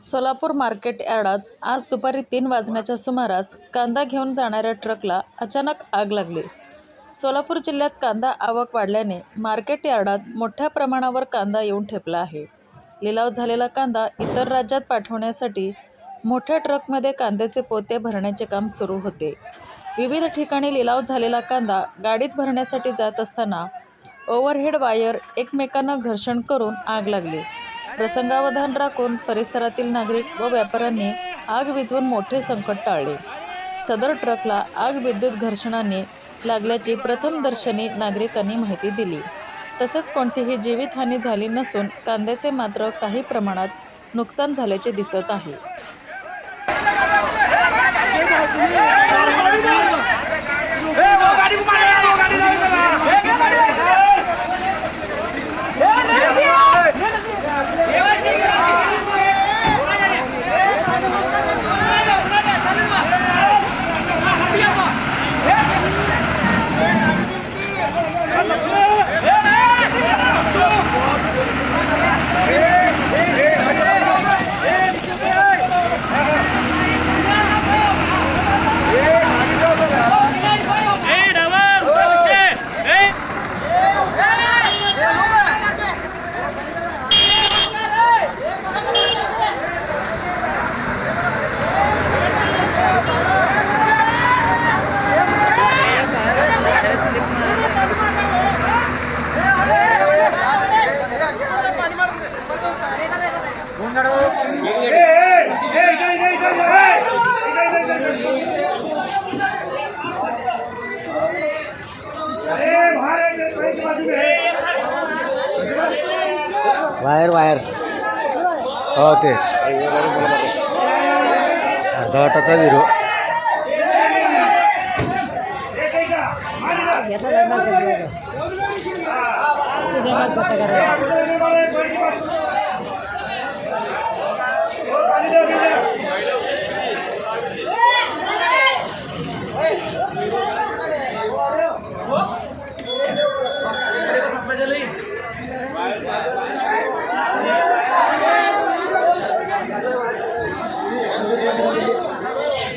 Solapur market यार्डात आज दुपारी तीन वाजण्याच्या सुमारास कांदा घेऊन जाणाऱ्या ट्रकला अचानक आग लागली. सोलापूर जिल्ह्यात कांदा आवक वाढल्याने मार्केट यार्डात मोठ्या प्रमाणावर कांदा येऊन ठेपला आहे. लिलाव झालेला कांदा इतर राज्यात पाठवण्यासाठी मोठ्या ट्रकमध्ये कांद्याचे पोते भरण्याचे काम सुरू होते. विविध ठिकाणी लिलाव झालेला कांदा गाडीत भरण्यासाठी जात असताना ओव्हरहेड वायर एकमेकांना घर्षण करून आग लागली. प्रसंगावधान राखून परिसरातील नागरिक व व्यापाऱ्यांनी आग विझवून मोठे संकट टाळले. सदर ट्रकला आग विद्युत घर्षणाने लागल्याची प्रथमदर्शनी नागरिकांनी माहिती दिली. तसेच कोणतीही जीवितहानी झाली नसून कांद्याचे मात्र काही प्रमाणात नुकसान झाल्याचे दिसत आहे. Wire wire. हो ते अर्धा वाटाचा विरो.